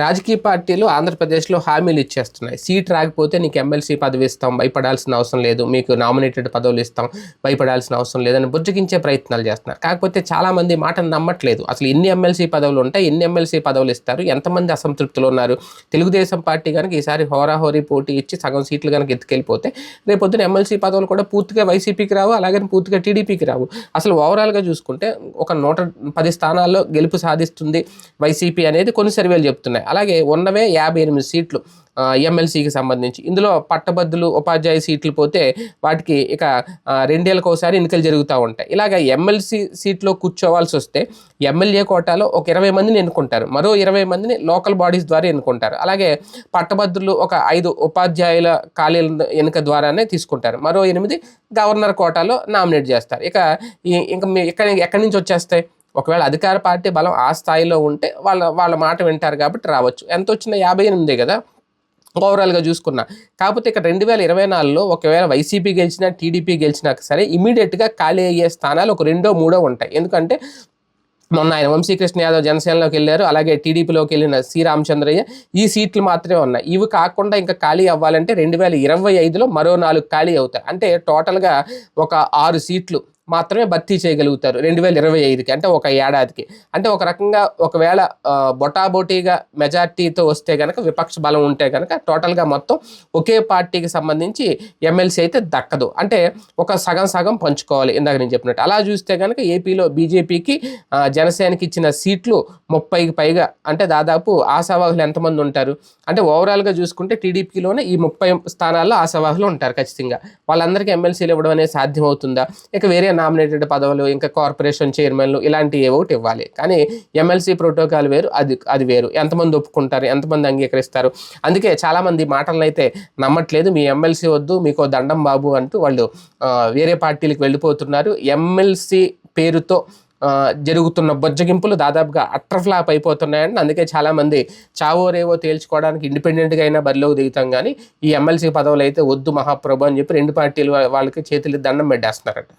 రాజకీయ పార్టీలు ఆంధ్రప్రదేశ్లో హామీలు ఇచ్చేస్తున్నాయి. సీట్ రాకపోతే నీకు ఎమ్మెల్సీ పదవి ఇస్తాం భయపడాల్సిన అవసరం లేదు. మీకు నామినేటెడ్ పదవులు ఇస్తాం భయపడాల్సిన అవసరం లేదని బుజ్జగించే ప్రయత్నాలు చేస్తున్నారు. కాకపోతే చాలామంది మాటను నమ్మట్లేదు. అసలు ఎన్ని ఎమ్మెల్సీ పదవులు ఉంటాయి ఎన్ని ఎమ్మెల్సీ పదవులు ఇస్తారు ఎంతమంది అసంతృప్తులు ఉన్నారు? తెలుగుదేశం పార్టీ కనుక ఈసారి హోరాహోరీ పోటీ ఇచ్చి సగం సీట్లు కనుక ఎత్తుకెళ్ళిపోతే రేపొద్దున ఎమ్మెల్సీ పదవులు కూడా పూర్తిగా వైసీపీకి రావు అలాగే పూర్తిగా టీడీపీకి రావు. అసలు ఓవరాల్గా చూసుకుంటే ఒక నూట పది స్థానాల్లో గెలుపు సాధిస్తుంది వైసీపీ అనేది కొన్ని సర్వేలు చెప్తున్నాయి. అలాగే ఉన్నవే యాభై ఎనిమిది సీట్లు ఎమ్మెల్సీకి సంబంధించి. ఇందులో పట్టభద్రులు ఉపాధ్యాయ సీట్లు పోతే వాటికి ఇక రెండేళ్ళకి ఒకసారి ఎన్నికలు జరుగుతూ ఉంటాయి. ఇలాగ ఎమ్మెల్సీ సీట్లో కూర్చోవాల్సి వస్తే ఎమ్మెల్యే కోటాలో ఒక ఇరవై మందిని ఎన్నుకుంటారు. మరో ఇరవై మందిని లోకల్ బాడీస్ ద్వారా ఎన్నుకుంటారు. అలాగే పట్టభద్రులు ఒక ఐదు ఉపాధ్యాయుల ఖాళీల ఎన్నిక ద్వారానే తీసుకుంటారు. మరో ఎనిమిది గవర్నర్ కోటాలో నామినేట్ చేస్తారు. ఇక ఇంకా మీ- ఇక్కడ ఎక్కడి నుంచి వచ్చేస్తాయి? ఒకవేళ అధికార పార్టీ బలం ఆ స్థాయిలో ఉంటే వాళ్ళ వాళ్ళ మాట వింటారు కాబట్టి రావచ్చు. ఎంత వచ్చినా యాభై ఎనిమిదే కదా? ఓవరాల్గా చూసుకున్నా. కాకపోతే ఇక్కడ రెండు వేల ఇరవై నాలుగులో ఒకవేళ వైసీపీ గెలిచినా టీడీపీ గెలిచినా సరే ఇమీడియట్గా ఖాళీ అయ్యే స్థానాలు ఒక రెండో మూడో ఉంటాయి. ఎందుకంటే మొన్న ఆయన వంశీకృష్ణ యాదవ్ జనసేనలోకి వెళ్ళారు అలాగే టీడీపీలోకి వెళ్ళిన సి రామచంద్రయ్య ఈ సీట్లు మాత్రమే ఉన్నాయి. ఇవి కాకుండా ఇంకా ఖాళీ అవ్వాలంటే రెండు వేల ఇరవై ఐదులో మరో నాలుగు ఖాళీ అవుతాయి. అంటే టోటల్గా ఒక ఆరు సీట్లు మాత్రమే భర్తీ చేయగలుగుతారు రెండు వేల ఇరవై ఐదుకి అంటే ఒక ఏడాదికి. అంటే ఒక రకంగా ఒకవేళ బొటాబొటీగా మెజార్టీతో వస్తే కనుక విపక్ష బలం ఉంటే కనుక టోటల్గా మొత్తం ఒకే పార్టీకి సంబంధించి ఎమ్మెల్సీ అయితే దక్కదు. అంటే ఒక సగం సగం పంచుకోవాలి ఇందాక నేను చెప్పినట్టు. అలా చూస్తే కనుక ఏపీలో బీజేపీకి జనసేనకి ఇచ్చిన సీట్లు ముప్పైకి పైగా అంటే దాదాపు ఆశావాహులు ఎంతమంది ఉంటారు? అంటే ఓవరాల్గా చూసుకుంటే టీడీపీలోనే ఈ ముప్పై స్థానాల్లో ఆశావాహులు ఉంటారు ఖచ్చితంగా. వాళ్ళందరికీ ఎమ్మెల్సీలు ఇవ్వడం అనేది సాధ్యమవుతుందా? ఇక వేరే నామినేటెడ్ పదవులు ఇంకా కార్పొరేషన్ చైర్మన్లు ఇలాంటివి ఏవోటి ఒకటి ఇవ్వాలి. కానీ ఎమ్మెల్సీ ప్రోటోకాల్ వేరు అది అది వేరు. ఎంతమంది ఒప్పుకుంటారు ఎంతమంది అంగీకరిస్తారు? అందుకే చాలామంది మాటలను అయితే నమ్మట్లేదు. మీ ఎమ్మెల్సీ వద్దు మీకు దండం బాబు అంటూ వాళ్ళు వేరే పార్టీలకు వెళ్ళిపోతున్నారు. ఎమ్మెల్సీ పేరుతో జరుగుతున్న బొజ్జగింపులు దాదాపుగా అట్రఫ్లాప్ అయిపోతున్నాయని అందుకే చాలామంది చావో రేవో తేల్చుకోవడానికి ఇండిపెండెంట్గా అయినా బరిలోకి దిగుతాం కానీ ఈ ఎమ్మెల్సీ పదవులు అయితే వద్దు మహాప్రభు అని చెప్పి రెండు పార్టీలు వాళ్ళకి చేతులు దండం పెట్టేస్తున్నారట